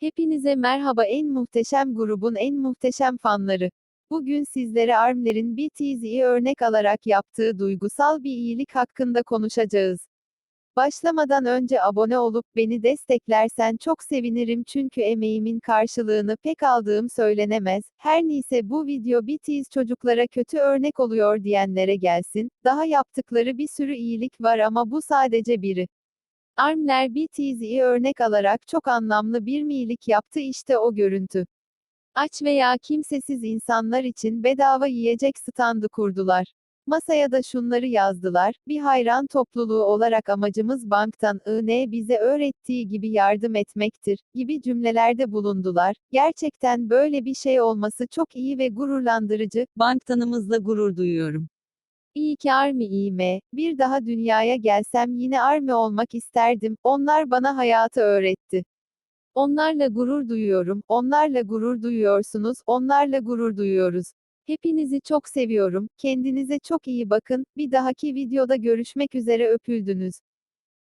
Hepinize merhaba en muhteşem grubun en muhteşem fanları. Bugün sizlere ARM'lerin BTS'yi örnek alarak yaptığı duygusal bir iyilik hakkında konuşacağız. Başlamadan önce abone olup beni desteklersen çok sevinirim çünkü emeğimin karşılığını pek aldığım söylenemez. Her neyse bu video BTS çocuklara kötü örnek oluyor diyenlere gelsin. Daha yaptıkları bir sürü iyilik var ama bu sadece biri. Armler BTS'yi örnek alarak çok anlamlı bir iyilik yaptı işte o görüntü. Aç veya kimsesiz insanlar için bedava yiyecek standı kurdular. Masaya da şunları yazdılar, bir hayran topluluğu olarak amacımız banktan IN bize öğrettiği gibi yardım etmektir, gibi cümlelerde bulundular. Gerçekten böyle bir şey olması çok iyi ve gururlandırıcı, Banktanımızla gurur duyuyorum. İyi ki Army iyime, bir daha dünyaya gelsem yine Army olmak isterdim, onlar bana hayatı öğretti. Onlarla gurur duyuyorum, onlarla gurur duyuyorsunuz, onlarla gurur duyuyoruz. Hepinizi çok seviyorum, kendinize çok iyi bakın, bir dahaki videoda görüşmek üzere. Öpüldünüz.